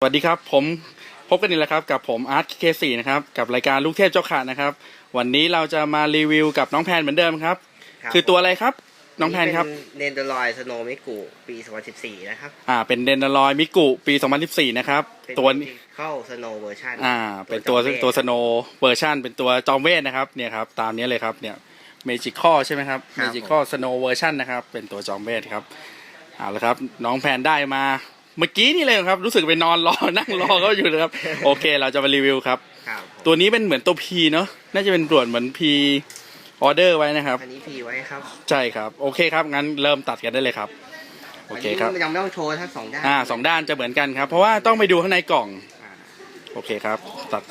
สวัสดีครับผมพบกันอีกแล้วครับกับผมอาร์ตเคสี่นะครับกับรายการลูกเทพเจ้าขานะครับ วันนี้เราจะมารีวิวกับน้องแพนเหมือนเดิมครับรับคือตัวอะไรครับ น้องแพนครับเนนเดอร์ลอยสโนมิกุปี 2014 นะครับอ่าเป็นเดนนารอยมิกุปี 2014 นะครับเป็นตัวนี้เข้าสโนเวอร์ชันอ่าเป็นตัวจอมวทตัวสโนเวอร์ชันเป็นตัวจอมเวทนะครับเนี่ยครับตามนี้เลยครับเนี่ยเมจิคอใช่ไหมครับเมจิคอสโนเวอร์ชันนะครับเป็นตัวจอมเวทครับเอาละครับน้องแพนได้มา เมื่อกี้นี่เลยครับ รู้สึกไปนอนรอนั่งรอเขาอยู่เลยครับ โอเค เราจะมารีวิวครับ ครับตัวนี้เป็นเหมือนตัว P เนาะน่าจะเป็นตรวจเหมือน P ออเดอร์ไว้นะครับ อันนี้พีไว้ครับใช่ครับ โอเคครับ งั้นเริ่มตัดกันได้เลยครับ โอเคครับ นนี้ยังไม่ต้องโชว์ทั้งสองด้านอ่าสองด้านจะเหมือนกันครับ เพราะว่าต้องไปดูข้างในกล่อง อ่าโอเคครับ ตัด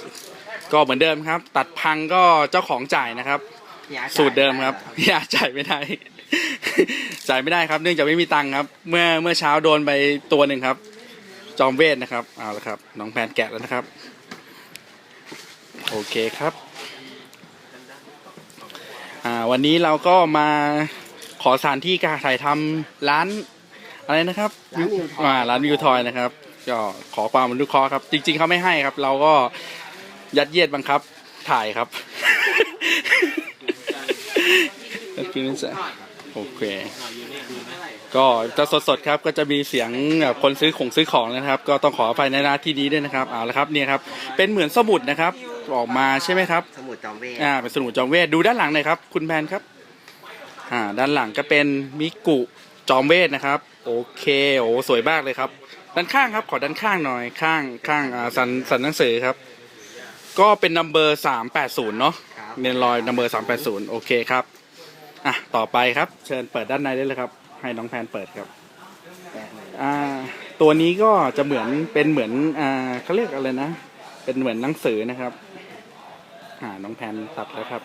ก็เหมือนเดิมครับ ตัดพังก็เจ้าของจ่ายนะครับ พี่อาร์ตสูตรเดิมครับจ่ายอย่าจ่ายไม่ได้ จ่ายไม่ได้ครับ เนื่องจากไม่มีตังค์ครับ เมื่อเมื่อเช้าโดนไปตัวหนึ่งครับ จอมเวทนะครับเอาละครับน้องแพนแกะแล้วนะครับ โอเคครับอ่าวันนี้เราก็มาขอสถานที่การถ่ายทำร้านอะไรนะครับร้านนิวทอย อ่าร้านวิวทอยนะครับ ก็ขอความอนุเคราะห์ครับ จริง ๆเขาไม่ให้ครับ เราก็ยัดเยียดบังคับ ถ่ายครับ โอเค ก็จะสดๆครับก็จะมีเสียงแบบคนซื้อของซื้อของนะครับ ก็ต้องขออภัยในหน้าที่นี้ด้วยนะครับเอาละครับเนี่ยครับเป็นเหมือนสมุดนะครับออกมาใช่ไหมครับสมุดจอมเวทอ่าเป็นสมุดจอมเวทดูด้านหลังหน่อยครับ คุณแพนครับอ่าด้านหลังก็เป็นมิกุจอมเวทนะครับ โอเคโอ้สวยมากเลยครับ ด้านข้างครับขอด้านข้างหน่อยข้างข้างอ่าสันสันหนังสือครับ ก็เป็นนัมเบอร์สามแปดศูนย์เนาะครับเนียนลอยนัมเบอร์สามแปดศูนย์โอเคครับ อะต่อไปครับ เชิญเปิดด้านในได้เลยครับ ให้น้องแพนเปิดครับอยอ่าตัวนี้ก็จะเหมือนเป็นเหมือนอ่าเขาเรียกอะไรนะ เป็นเหมือนหนังสือนะครับอ่าน้องแพนตัดแล้วครับ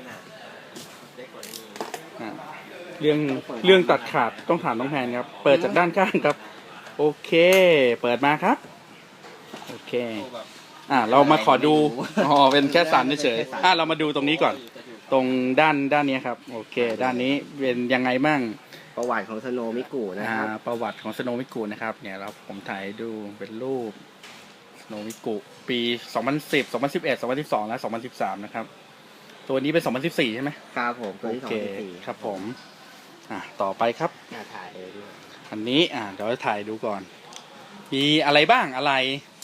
อ่าเรื่องเรื่องตัดขาดต้องถามน้องแพนครับ เปิดจากด้านข้างครับ โอเค เปิดมาครับ โอเค อ่าเรามาขอดูอ๋อเป็นแค่สันเฉยๆอ่าเรามาดูตรงนี้ก่อน ตรงด้านด้านนี้ครับ โอเค ด้านนี้เป็นยังไงบ้างประวัติของสโนมิกุนะอ่าครับประวัติของสโนวิกูนะครับเนี่ยเราผมถ่ายให้ดูเป็นรูปสโนวิกูปี 2010 2011 2012 และ 2013 นะครับ ตัวนี้เป็น 2014 ใช่ไหมครับผมตัวโอที่สองเคที่สี่ครับผมอ่าต่อไปครับ อ่าถ่ายเลยด้วยอันนี้อ่าเดี๋ยวถ่ายดูก่อน มีอะไรบ้างอะไร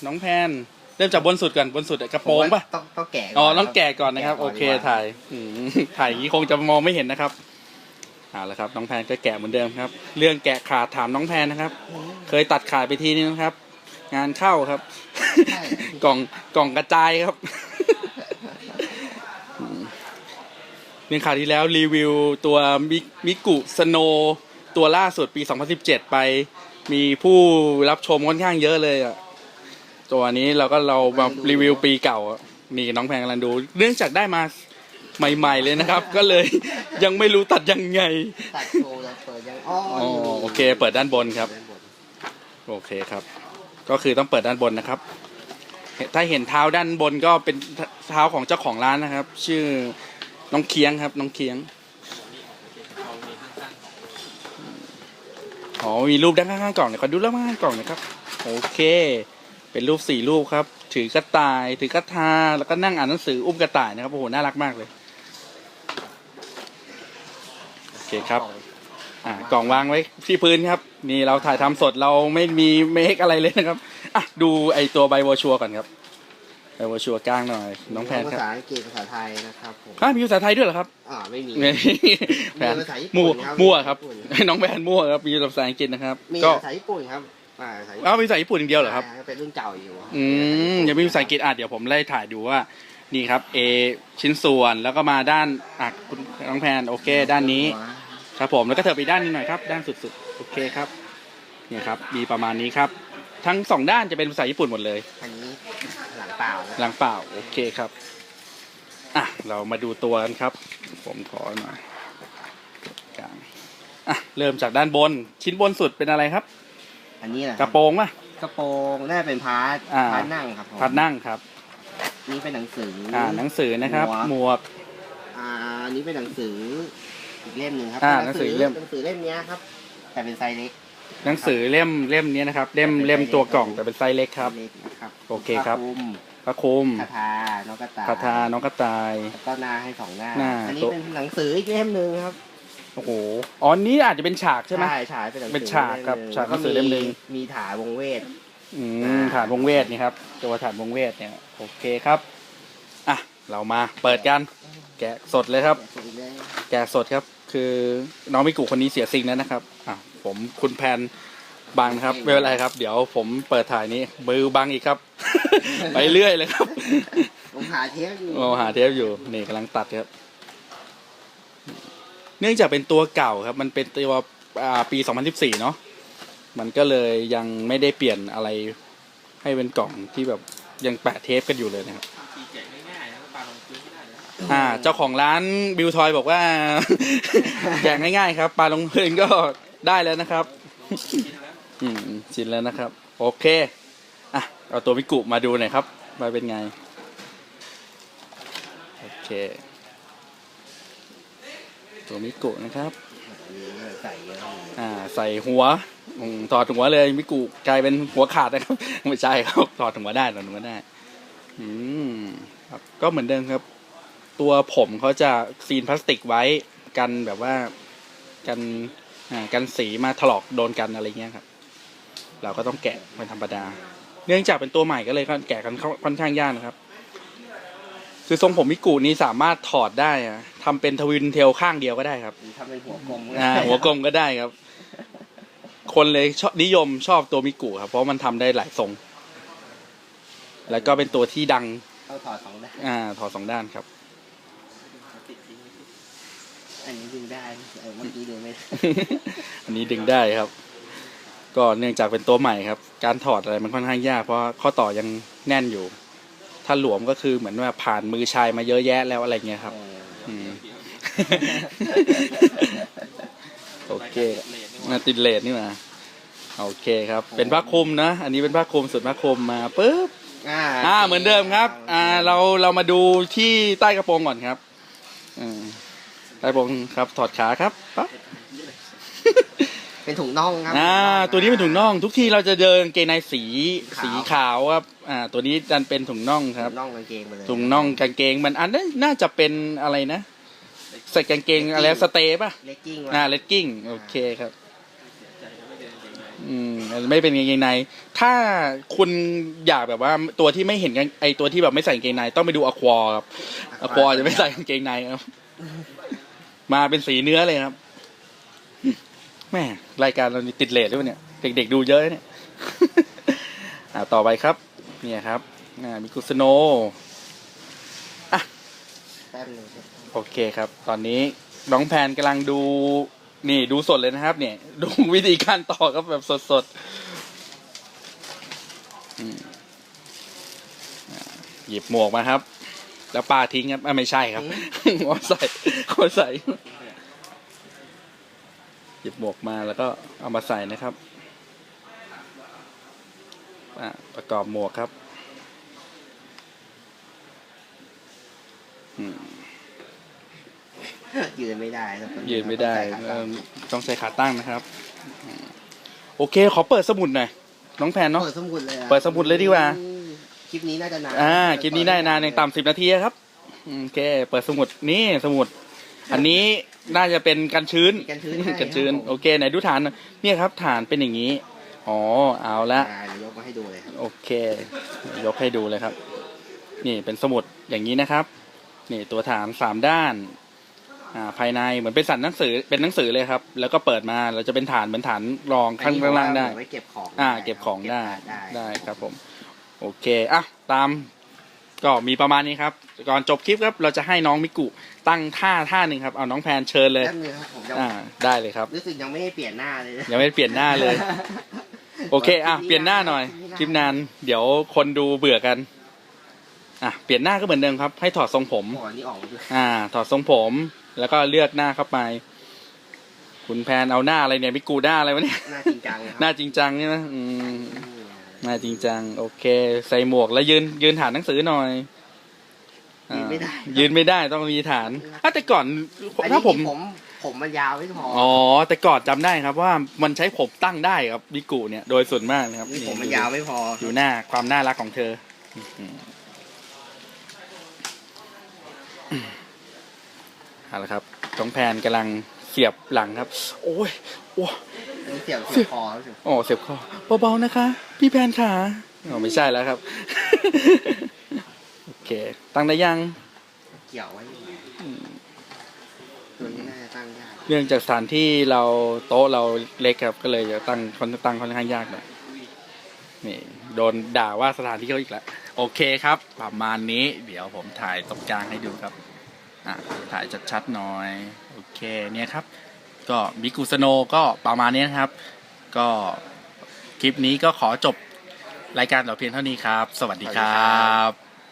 น้องแพน เริ่มจากบนสุดก่อนบนสุดกระโปรงปะต้องต้องแกะอ๋อต้องแกะก่อนนะครับแกโอเคดีกว่ถ่ายอืมถ่ายอย่างนี้คงจะมองไม่เห็นนะครับเอาละครับน้องแพนก็แกะเหมือนเดิมครับ เรื่องแกะขาดถามน้องแพนนะครับ เคยตัดขาดไปทีนึงนะครับ งานเข้าครับใช่กล่องกล่องกระจายครับอืมเรื่องข่าวที่แล้วรีวิวตัวมิมิกุสโนตัวล่าสุดปี 2017 ไป มีผู้รับชมค่อนข้างเยอะเลยอะ ตัวนี้เราก็เรามารีวิวปีเก่าอะนี่น้องแพงกำลังดู เนื่องจากได้มาใหม่ ๆ เลยนะครับ ก็เลยยังไม่รู้ตัดยังไงตัดโชว์แล้วเปิดยังอ๋ออ๋อโอเค เปิดด้านบนครับด้านบนโอเคครับ ก็คือต้องเปิดด้านบนนะครับ ถ้าเห็นเท้าด้านบนก็เป็นเท้าของเจ้าของร้านนะครับ ชื่อน้องเคียงครับ น้องเคียงอ๋อมีรูปด้านข้างๆกล่องเนี่ยขอดูด้านข้างๆกล่องหนะครับ โอเค เป็นรูปสี่รูปครับ ถือกระต่าย ถือกระทา แล้วก็นั่งอ่านหนังสืออุ้มกระต่ายนะครับ โอ้โห น่ารักมากเลย โอเคครับ อ่ากล่องวางไว้ที่พื้นครับ นี่เราถ่ายทำสดเราไม่มีเมคอะไรเลยนะครับ อะ ดูไอตัวใบวอชัวก่อนครับ ใบวอชัวกลางหน่อย น้องแพนคภารับษาอังกฤษภาษาไทยนะครับผมอะมีภาษาไทยด้วยเหรอครับ อ่าไม่มีนี่แพนมีภาษาญี่ปุ่มั่วนครับ มั่วครับญี่ปุ่นน้องแพนมั่วครับ มีภาษาอังกฤษนะครับ มีก็ ภาษาญี่ปุ่นครับ อ่าภาษาญี่ปุ่นอ้าวมีภาษาญี่ปุ่นอย่างเดียวเหรอครับาเป็นรุ่นเก่าอยู่อืมยังไม่มีภาษาอังกฤษอะเดี๋ยวผมไล่ถ่ายดูว่า นี่ครับ A ชิ้นส่วนแล้วก็มาด้านอะคุณน้องแพนโอเค ด้านนี้ ครับผมแล้วก็เถิบไปด้านนี้หน่อยครับ ด้านสุดๆโอเคครับ เนี่ยครับ มีประมาณนี้ครับ ทั้งสองด้านจะเป็นภาษาญี่ปุ่นหมดเลย อันนี้หลังเปล่านะหลังเปล่าโอเคครับอะเรามาดูตัวกันครับ ผมขอหน่อยกลางอะเริ่มจากด้านบนชิ้นบนสุดเป็นอะไรครับ อันนี้แหละกระโปรงป่ะ กระโปรงน่าจะเป็นพาร์ทอ่า พาร์ทนั่งครับผมพัดนั่งครับนี่เป็นหนังสือออ่าหนังสือนะครับหหมมวกวกอ่าอันนี้เป็นหนังสืออีกเล่มหนึ่งครับอ่าป็หนังสืออีกเล่ม หนังสือเล่มเนี้ยครับ แต่เป็นไซส์เล็กหนังสือเล่มเล่มนี้นะครับ เล่มเล่มตัวกล่องแต่เป็นไซส์เล็กครับ เล็กนะครับโอเคครับ ผ้าคลุมพระคุมคาถาน้องกระต่ายคาถาน้องกระต่าย แล้วก็หน้าให้สองหน้า หน้า อันนี้ตัวเป็นหนังสืออีกเล่มหนึ่งครับ โอ้โหอ๋อนี่อาจจะเป็นฉากใช่ไหม ฉายเป็นหนังสือเป็นฉากครับเล่มหนึ่งฉากหนังสือเล่มหนึ่งมีมีถาวงเวท อือ่ามฐานวงเวทนี่ครับตัวฐานวงเวทเนี่ยโอเคครับอะเรามาเปิดกัน แกะสดเลยครับสวยเลยแกะสดครับ คือน้องมิกุคนนี้เสียสิ่งแล้วนะครับอะผมคุณแพนบังนะครับไม่เป็นไรครับ เดี๋ยวผมเปิดถ่ายนี้มือบังอีกครับ ไปเรื่อยเลยครับผมหาเทปอยู่โอ้หาเทปอยู่นี่กำลังตัดครับ เนื่องจากเป็นตัวเก่าครับ มันเป็นตัวอ่าปี 2014 เนาะมันก็เลยยังไม่ได้เปลี่ยนอะไรให้เป็นกล่องที่แบบยังแปะเทปกันอยู่เลยนะครับอ่าเจ้าของร้านบิวทอยบอกว่า แจกง่ายๆครับปลาลงพื้นก็ได้แล้วนะครับ อืมชินแล้วนะครับ โอเคอะเอาตัวมิกุมาดูหน่อยครับมาเป็นไง โอเค ตัวมิกุนะครับใส่เยอะอ่าใส่หัวอืมถอดหัวเลยมิกุกลายเป็นหัวขาดนะครับ ไม่ใช่ครับถอดหัวได้ถอดหัวได้ อืมครับก็เหมือนเดิมครับ ตัวผมเขาจะซีนพลาสติกไว้กันแบบว่ากันอ่ากันสีมาถลอกโดนกันอะไรเงี้ยครับ เราก็ต้องแกะเป็นธรรมดา เนื่องจากเป็นตัวใหม่ก็เลยแกะกันค่อนข้างยากนะครับ คือทรงผมมิกุนี้สามารถถอดได้อะทำเป็นทวินเทลข้างเดียวก็ได้ครับหรือทำเป็นหัวกลมอ่าหัวกลมก็ได้ครับ คนเลยชอบนิยมชอบตัวมิกุครับ เพราะมันทำได้หลายทรง แล้วก็เป็นตัวที่ดังต้องถอดสองด้านอ่า ถอดสองด้านครับอันนี้ดึงได้เออเมื่อกี้ดึงไม่ได้อันนี้ดึงได้ครับ ก็เนื่องจากเป็นตัวใหม่ครับ การถอดอะไรมันค่อนข้างยากเพราะข้อต่อยังแน่นอยู่ ถ้าหลวมก็คือเหมือนว่าผ่านมือชายมาเยอะแยะแล้วอะไรเงี้ยครับเอออืมโอเคมาติดเลทนี่มาโอเคครับ เป็นผ้าคลุมนะ อันนี้เป็นผ้าคลุมสุดผ้าคลุมมาปุ๊บอ่าอ่า เหมือนเดิมครับ อ่า เราเรามาดูที่ใต้กระโปรงก่อนครับ อืมใต้กระโปรงครับ ถอดขาครับปั๊บ เป็นถุงน่องครับอ่าตัวนี้เป็นถุงน่อง ทุกที่เราจะเดินกางเกงในสีขาวสีขาวครับอ่าตัวนี้ดันเป็นถุงน่องครับถุงน่องกางเกงไปเลยถุงน่องกางเกงมันอันนั้นน่าจะเป็นอะไรนะใส่กางเกงอะไรสเตย์ป่ะเลกกิ้งอ่าเลดกิ้งโอเคครับอืมไม่เป็นกางเกงใน ถ้าคุณอยากแบบว่าตัวที่ไม่เห็นกางไอตัวที่แบบไม่ใส่กางเกงในต้องไปดูอควอครับอควอจะไม่ใส่กางเกงในครับ มาเป็นสีเนื้อเลยครับ แม่รายการเรานี่ติดเลทด้วยเนี่ย เด็กๆดูเยอะเนี่ยอ่าต่อไปครับ เนี่ยครับอ่ามิคุสโนแป๊บนึงโอเคครับ ตอนนี้น้องแพนกำลังดู นี่ดูสดเลยนะครับ เนี่ย ดูวิธีการต่อครับแบบสดๆอืมอ่าหยิบหมวกมาครับ แล้วปาทิ้งครับอะไม่ใช่ครับเอาใส่เอาใส่ หยิบหมวกมาแล้วก็เอามาใส่นะครับอ่าประกอบหมวกครับอืมยืนไม่ได้ครับยืนไม่ได้ต้องใส่ขาเอิ่ตั้งมต้องใส่ขาตั้งนะครับอืมโอเค ขอเปิดสมุดหน่อยน้องแพนเนาะเปิดสมุดเลยอะเปิดสมุดเลยดีกว่าอืมคลิปนี้น่าจะนานอ่าคลิปนี้ได้นานอย่างต่ำสิบนาทีครับโอเค เปิดสมุดนี่สมุด อันนี้ น่าจะเป็นกันชื้นมีกันชื้นให้กันชื้น ครับผมโอเคไหนดูฐานหน่อยเนี่ยครับฐานเป็นอย่างนี้ อ๋อเอาละ อ่าเดี๋ยวยกมาให้ดูเลยครับโอเค ยกให้ดูเลยครับ นี่เป็นสมุดอย่างนี้นะครับ นี่ตัวฐานสามด้านอ่าภายในเหมือนเป็นสันหนังสือเป็นหนังสือเลยครับ แล้วก็เปิดมาเราจะเป็นฐานเหมือนฐานรองข้างล่างได้ไว้เก็บของอ่า เก็บของได้ได้ ได้ครับผม โอเคอะตาม ก็มีประมาณนี้ครับ ก่อนจบคลิปครับ เราจะให้น้องมิกุตั้งท่าท่าหนึ่งครับ เอาน้องแพนเชิญเลยแป๊บนึงครับผมยังอ่าได้เลยครับ รู้สึกยังไม่ได้เปลี่ยนหน้าเลยนะ ยังไม่ได้เปลี่ยนหน้าเลย โอเค อะ เปลี่ยนหน้าหน่อย คลิปนาน เดี๋ยวคนดูเบื่อกัน อะ เปลี่ยนหน้าก็เหมือนเดิมครับ ให้ถอดทรงผม ก่อนนี่ออกมาด้วยอ่า ถอดทรงผม แล้วก็เลือกหน้าเข้าไป คุณแพนเอาหน้าอะไรเนี่ยมิกูหน้าอะไรวะเนี่ย หน้าจริงจังครับหน้าจริงจังใช่ไหมอืม อืม หน้าจริงจัง โอเค ใส่หมวกแล้วยืนยืนฐานหนังสือหน่อยยืนไม่ได้อ่ายืนไม่ได้ต้องมีฐานอะแต่ก่อนอันนี้ถ้าผมที่ผมผมมันยาวไม่พออ๋อแต่ก่อนจำได้ครับว่ามันใช้ผมตั้งได้ครับมิกุเนี่ยโดยส่วนมากนะครับนี่ผมมันยาวไม่พออยู่หน้าความน่ารักของเธออืมเอาละครับน้องแพนกำลังเสียบหลังครับ โอ้ยโอ้อันนี้ เสียบเสียบคอเสียบอ๋อเสียบคอเบาๆนะคะ พี่แพนขาอ๋อไม่ใช่แล้วครับ โอเค ตั้งได้ยัง เกี่ยวไว้อยู่ตัวนี้น่าจะตั้งยากเนื่องจากสถานที่เราโต๊ะเราเล็กครับ ก็เลยจะตั้งค่อนตั้งค่อนข้างยากหน่อยนี่โดนด่าว่าสถานที่เขาอีกแล้วโอเคครับ ประมาณนี้ เดี๋ยวผมถ่ายตรงกลางให้ดูครับอะถ่ายชัดๆหน่อย โอเคเนี่ยครับ ก็มิกุสโนก็ประมาณนี้นะครับ ก็คลิปนี้ก็ขอจบรายการต่อเพียงเท่านี้ครับ สวัสดีครับ